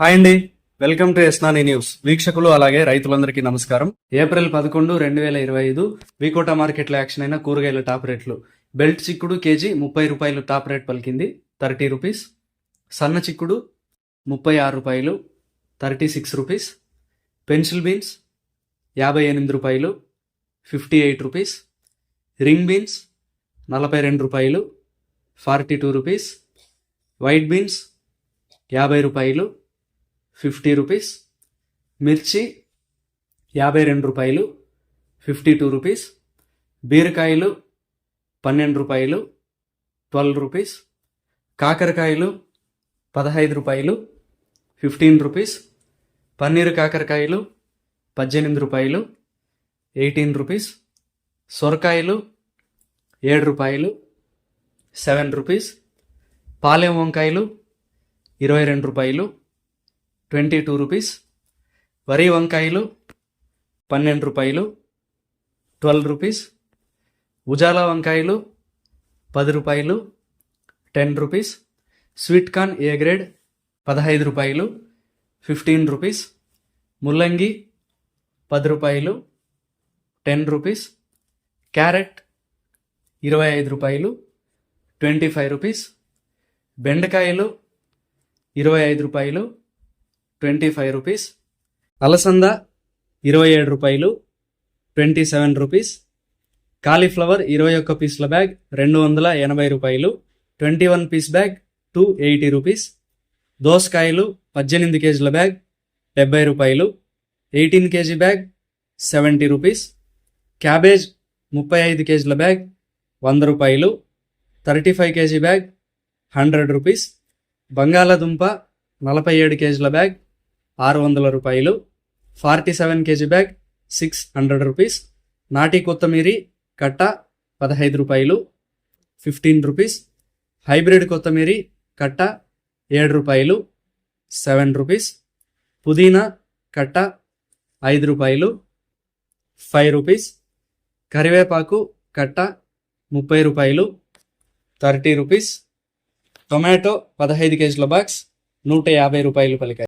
Hi అండి. Welcome to ఎస్నాని news. వీక్షకులు అలాగే రైతులందరికీ నమస్కారం. ఏప్రిల్ పదకొండు రెండు వేల ఇరవై ఐదు వికోట మార్కెట్లో యాక్షన్ అయిన కూరగాయల టాప్ రేట్లు. బెల్ట్ చిక్కుడు కేజీ ముప్పై రూపాయలు టాప్ రేట్ పలికింది. Thirty rupees. సన్న చిక్కుడు ముప్పై ఆరు రూపాయలు thirty six rupees. Pencil beans యాభై ఎనిమిది రూపాయలు fifty eight rupees. Ring beans నలభై రెండు రూపాయలు forty two rupees. White beans యాభై రూపాయలు ఫిఫ్టీ రూపీస్. మిర్చి యాభై రెండు రూపాయలు ఫిఫ్టీ టూ రూపీస్. బీరకాయలు పన్నెండు రూపాయలు ట్వెల్వ్ రూపీస్. కాకరకాయలు పదహైదు రూపాయలు ఫిఫ్టీన్ రూపీస్. పన్నీరు కాకరకాయలు పద్దెనిమిది రూపాయలు ఎయిటీన్ రూపీస్. సొరకాయలు ఏడు రూపాయలు సెవెన్ రూపీస్. పాలెం వంకాయలు ఇరవై రెండు రూపాయలు ట్వంటీ టూ రూపీస్. వరి వంకాయలు పన్నెండు రూపాయలు. Twelve rupees. ఉజాలా వంకాయలు పది రూపాయలు. Ten rupees. Sweet corn A grade పదహైదు రూపాయలు. Fifteen rupees. ముల్లంగి పది రూపాయలు. Ten rupees. క్యారెట్ ఇరవై ఐదు రూపాయలు. Twenty five rupees. బెండకాయలు ఇరవై ఐదు రూపాయలు. Twenty five rupees. అలసంద ఇరవై ఏడు రూపాయలు ట్వంటీ సెవెన్ రూపీస్. కాలీఫ్లవర్ ఇరవై ఒక్క పీస్ల బ్యాగ్ రెండు వందల ఎనభై రూపాయలు twenty one piece bag two eighty rupees. దోసకాయలు పద్దెనిమిది కేజీల బ్యాగ్ డెబ్బై రూపాయలు eighteen KG bag seventy rupees. Cabbage ముప్పై ఐదు కేజీల బ్యాగ్ వంద రూపాయలు thirty five KG bag hundred rupees. బంగాళాదుంప నలభై ఏడు కేజీల బ్యాగ్ ఆరు వందల రూపాయలు. Forty seven KG bag six hundred rupees. నాటి కొత్తమీరి కట్ట పదహైదు రూపాయలు. Fifteen rupees. హైబ్రిడ్ కొత్తమీరి కట్ట ఏడు రూపాయలు. Seven rupees. పుదీనా కట్ట ఐదు రూపాయలు. Five rupees. కరివేపాకు కట్ట ముప్పై రూపాయలు. Thirty rupees. టొమాటో పదహైదు కేజీల బాక్స్. నూట యాభై రూపాయలు పలికాయి.